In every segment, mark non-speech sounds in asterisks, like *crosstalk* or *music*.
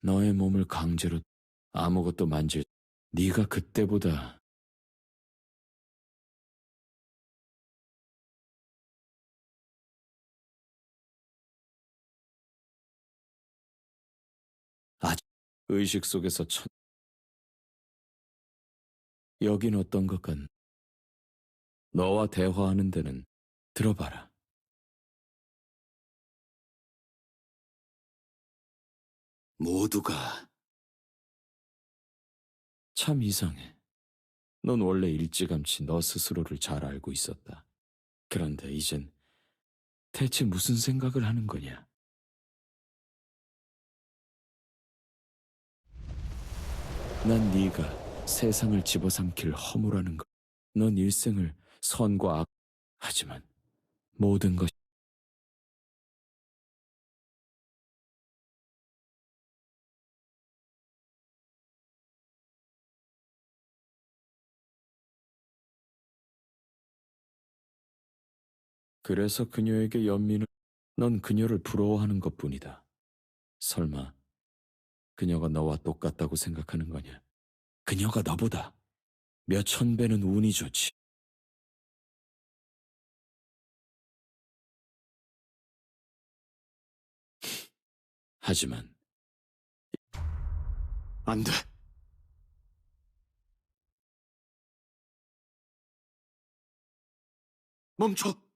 너의 몸을 강제로 아무것도 만질 네가 그때보다 아직 의식 속에서 천 여긴 어떤 것 같? 너와 대화하는 데는 들어봐라. 모두가 참 이상해. 넌 원래 일찌감치 너 스스로를 잘 알고 있었다. 그런데 이젠 대체 무슨 생각을 하는 거냐? 난 네가 세상을 집어삼킬 허무라는 것. 넌 일생을 선과 악. 하지만 모든 것 그래서 그녀에게 연민을 넌 그녀를 부러워하는 것뿐이다. 설마 그녀가 너와 똑같다고 생각하는 거냐? 그녀가 너보다 몇 천 배는 운이 좋지. 하지만 안 돼. 멈춰.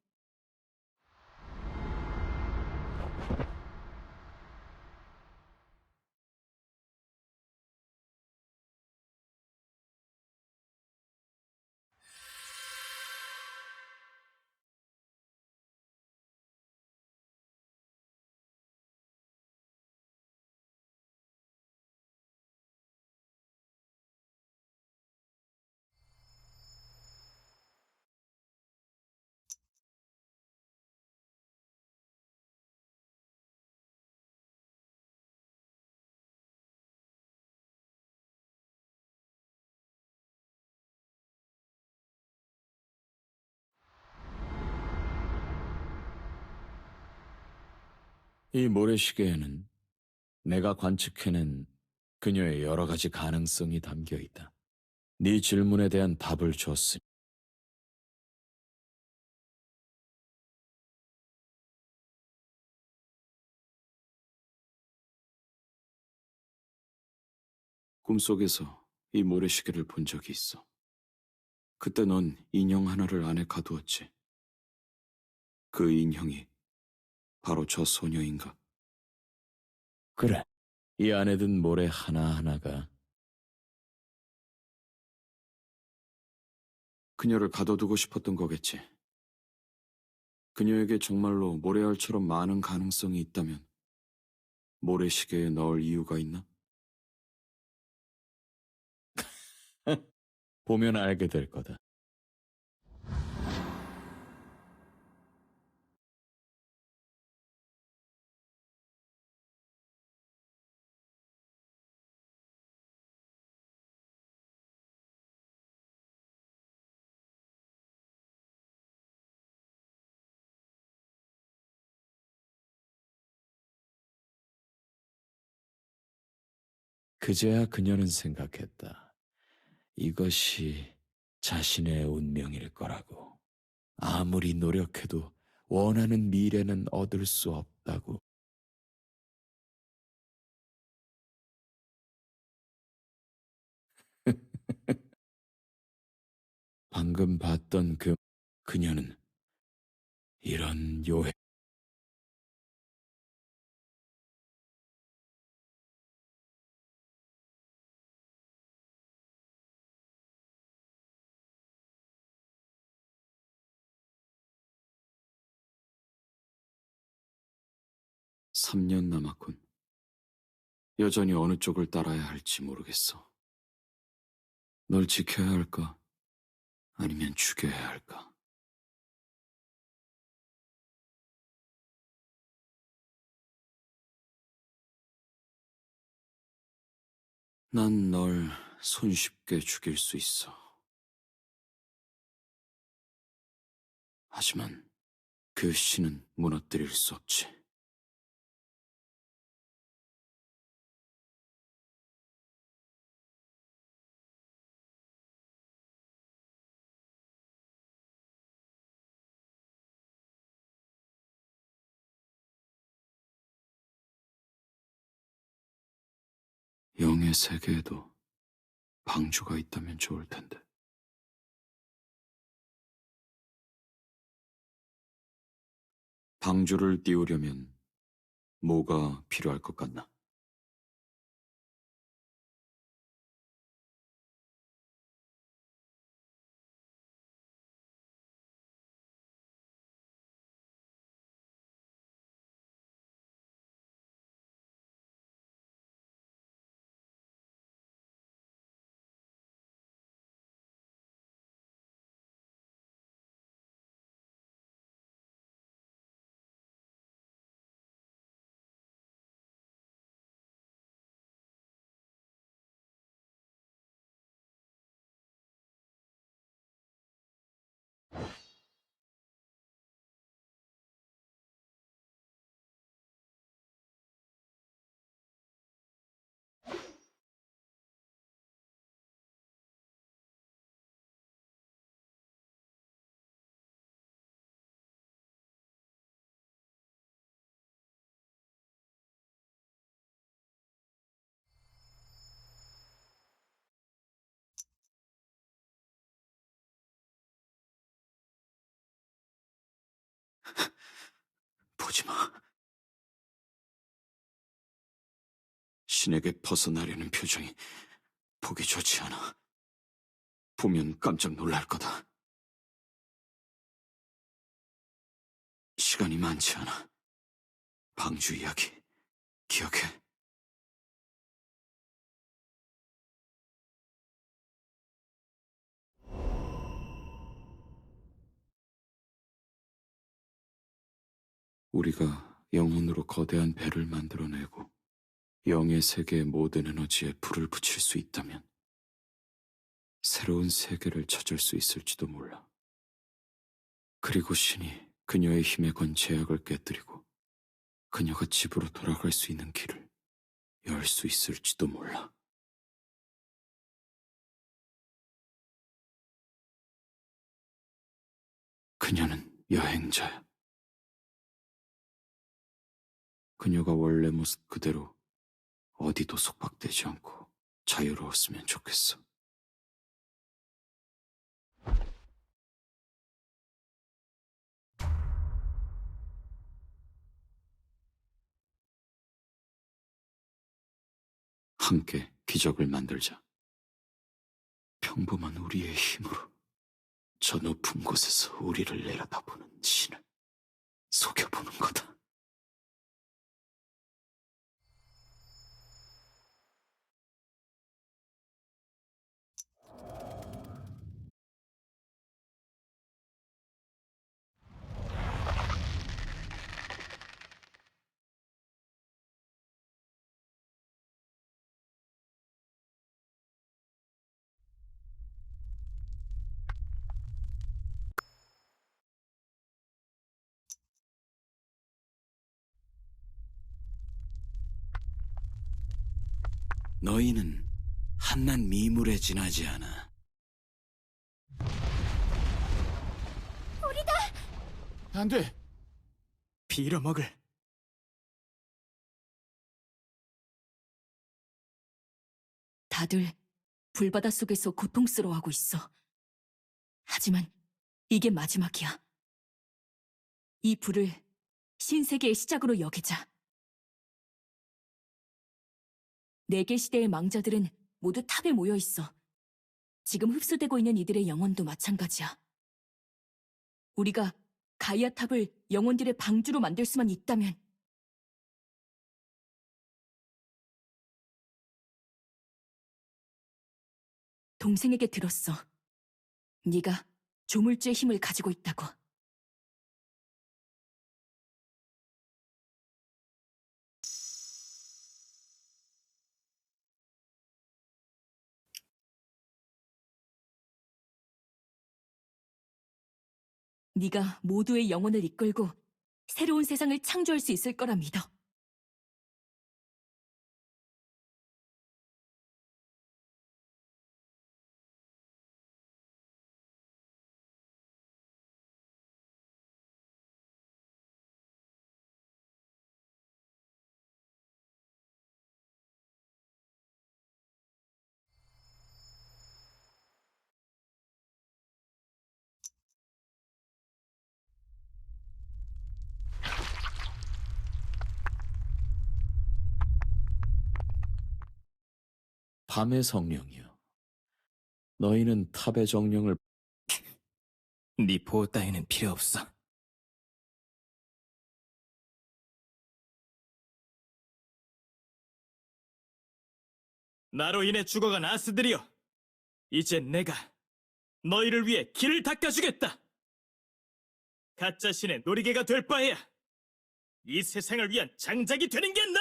이 모래시계에는 내가 관측해낸 그녀의 여러 가지 가능성이 담겨 있다. 네 질문에 대한 답을 줬으니 꿈속에서 이 모래시계를 본 적이 있어. 그때 넌 인형 하나를 안에 가두었지. 그 인형이 바로 저 소녀인가? 그래. 이 안에 든 모래 하나하나가 그녀를 가둬두고 싶었던 거겠지. 그녀에게 정말로 모래알처럼 많은 가능성이 있다면 모래시계에 넣을 이유가 있나? *laughs* 보면 알게 될 거다. 그제야 그녀는 생각했다. 이것이 자신의 운명일 거라고. 아무리 노력해도 원하는 미래는 얻을 수 없다고. *laughs* 방금 봤던 그 그녀는 이런 요해 삼년 남았군. 여전히 어느 쪽을 따라야 할지 모르겠어. 널 지켜야 할까? 아니면 죽여야 할까? 난 널 손쉽게 죽일 수 있어. 하지만 그 신은 무너뜨릴 수 없지. 영의 세계에도 방주가 있다면 좋을 텐데. 방주를 띄우려면 뭐가 필요할 것 같나? 보지 마. 신에게 벗어나려는 표정이 보기 좋지 않아. 보면 깜짝 놀랄 거다. 시간이 많지 않아. 방주 이야기 기억해. 우리가 영혼으로 거대한 배를 만들어내고 영의 세계의 모든 에너지에 불을 붙일 수 있다면 새로운 세계를 찾을 수 있을지도 몰라. 그리고 신이 그녀의 힘에 건 제약을 깨뜨리고 그녀가 집으로 돌아갈 수 있는 길을 열 수 있을지도 몰라. 그녀는 여행자야. 그녀가 원래 모습 그대로 어디도 속박되지 않고 자유로웠으면 좋겠어. 함께 기적을 만들자. 평범한 우리의 힘으로 저 높은 곳에서 우리를 내려다보는 신을 속여보는 거다. 너희는 한낱 미물에 지나지 않아. 안 돼. 빌어먹을. 다들 불바다 속에서 고통스러워하고 있어. 하지만 이게 마지막이야. 이 불을 신세계의 시작으로 여기자. 네 개 시대의 망자들은 모두 탑에 모여 있어. 지금 흡수되고 있는 이들의 영혼도 마찬가지야. 우리가 가이아 탑을 영혼들의 방주로 만들 수만 있다면 동생에게 들었어. 네가 조물주의 힘을 가지고 있다고. 네가 모두의 영혼을 이끌고 새로운 세상을 창조할 수 있을 거라 믿어. 밤의 성령이여. 너희는 탑의 정령을 *laughs* 네 보호 따위는 필요 없어. 나로 인해 죽어간 아스들이여. 이제 내가 너희를 위해 길을 닦아주겠다. 가짜 신의 놀이개가 될 바에야 이 세상을 위한 장작이 되는 게 나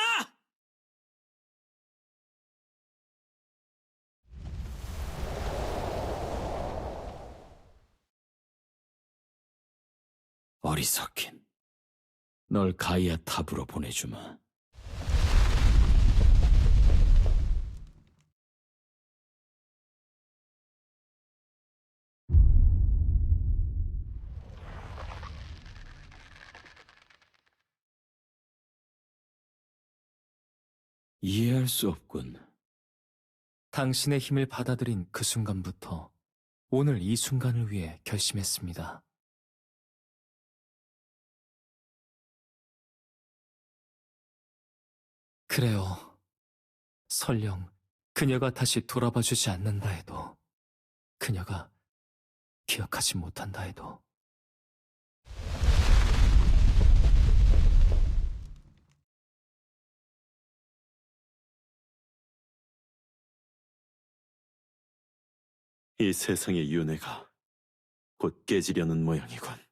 어리석긴. 널 가이아 탑으로 보내주마. 이해할 수 없군. 당신의 힘을 받아들인 그 순간부터 오늘 이 순간을 위해 결심했습니다. 그래요. 설령 그녀가 다시 돌아봐 주지 않는다 해도, 그녀가 기억하지 못한다 해도, 이 세상의 윤회가 곧 깨지려는 모양이군.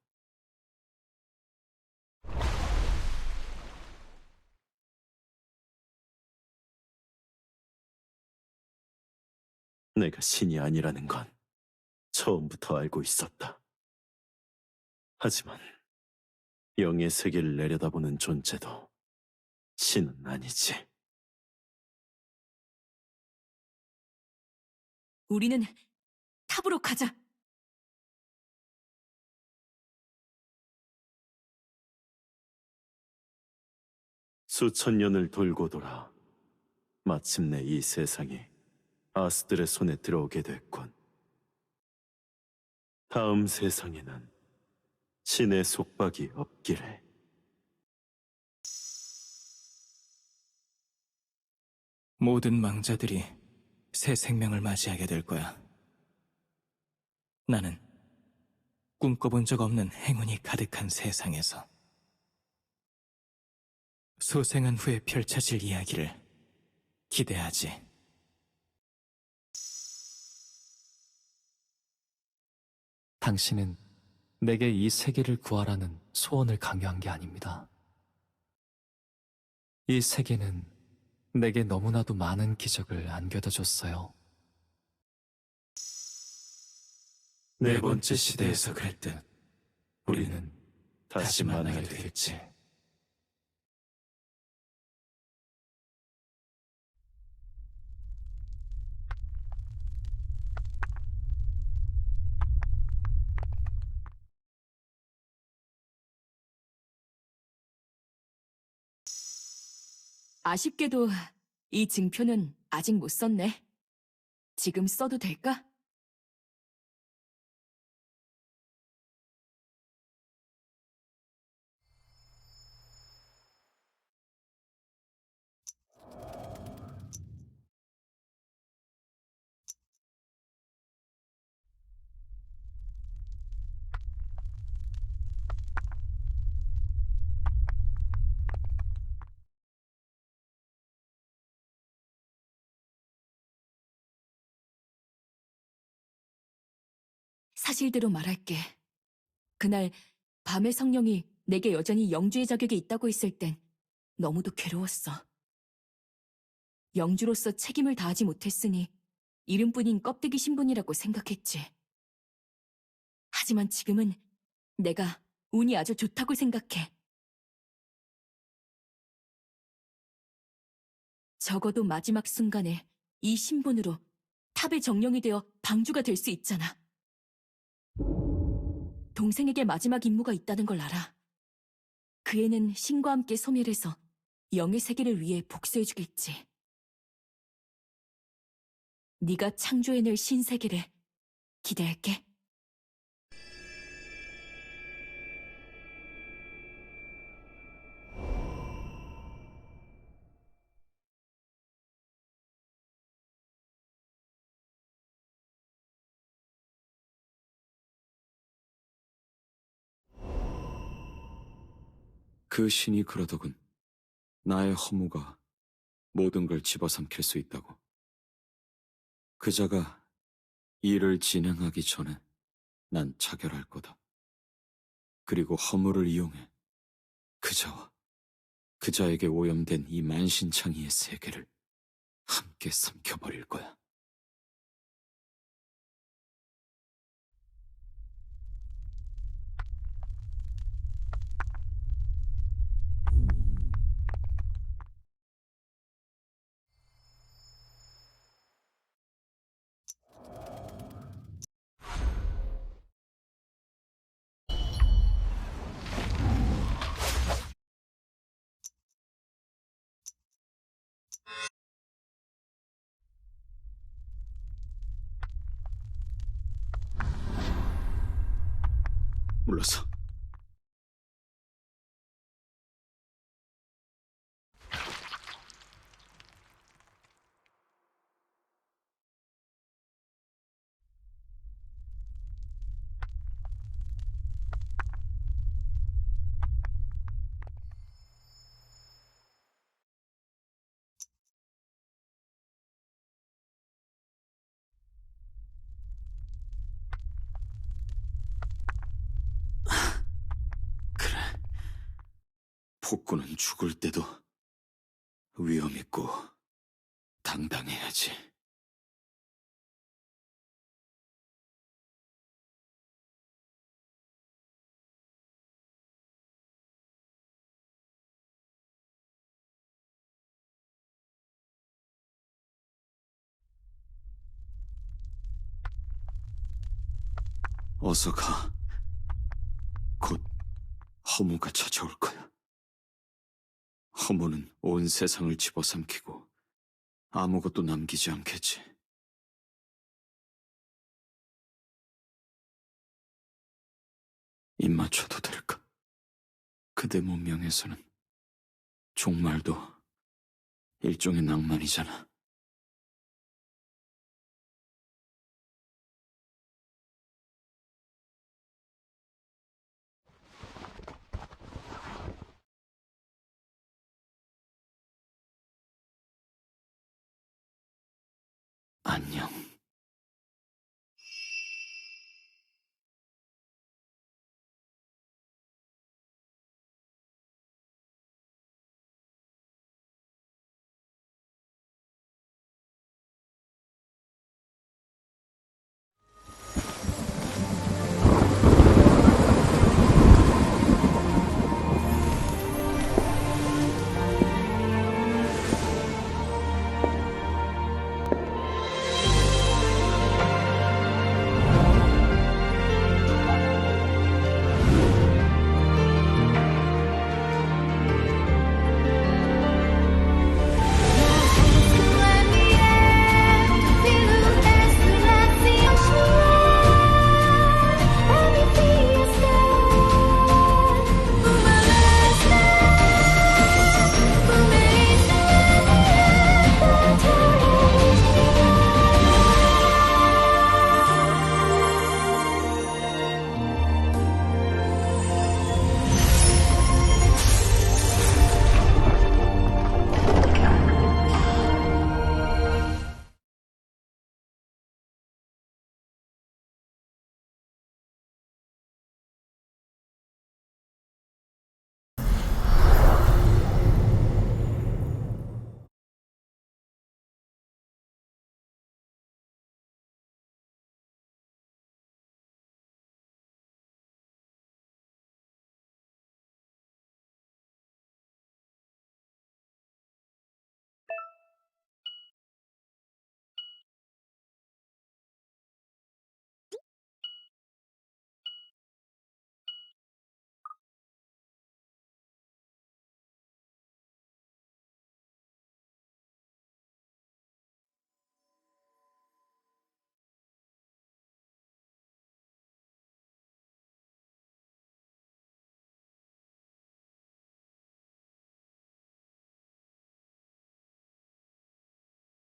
내가 신이 아니라는 건 처음부터 알고 있었다. 하지만 영의 세계를 내려다보는 존재도 신은 아니지. 우리는 탑으로 가자. 수천 년을 돌고 돌아 마침내 이 세상이 아스들의 손에 들어오게 됐군. 다음 세상에는 신의 속박이 없기를. 모든 망자들이 새 생명을 맞이하게 될 거야. 나는 꿈꿔본 적 없는 행운이 가득한 세상에서 소생한 후에 펼쳐질 이야기를 기대하지. 당신은 내게 이 세계를 구하라는 소원을 강요한 게 아닙니다. 이 세계는 내게 너무나도 많은 기적을 안겨다 줬어요. 네 번째 시대에서 그랬듯 우리는 다시 만나게 되겠지. 아쉽게도 이 증표는 아직 못 썼네. 지금 써도 될까? 사실대로 말할게. 그날 밤의 성령이 내게 여전히 영주의 자격이 있다고 했을 땐 너무도 괴로웠어. 영주로서 책임을 다하지 못했으니 이름뿐인 껍데기 신분이라고 생각했지. 하지만 지금은 내가 운이 아주 좋다고 생각해. 적어도 마지막 순간에 이 신분으로 탑의 정령이 되어 방주가 될 수 있잖아. 동생에게 마지막 임무가 있다는 걸 알아. 그 애는 신과 함께 소멸해서 영의 세계를 위해 복수해주겠지. 네가 창조해낼 신세계를 기대할게. 그 신이 그러더군. 나의 허무가 모든 걸 집어삼킬 수 있다고. 그자가 일을 진행하기 전에 난 차결할 거다. 그리고 허무를 이용해 그자와 그자에게 오염된 이 만신창이의 세계를 함께 삼켜버릴 거야. 물러서. 그래. 폭군은 죽을 때도 위험 있고 당당해야지. 어서 가. 곧 허무가 찾아올 거야. 허무는 온 세상을 집어삼키고 아무것도 남기지 않겠지. 입 맞춰도 될까? 그대 문명에서는 종말도 일종의 낭만이잖아.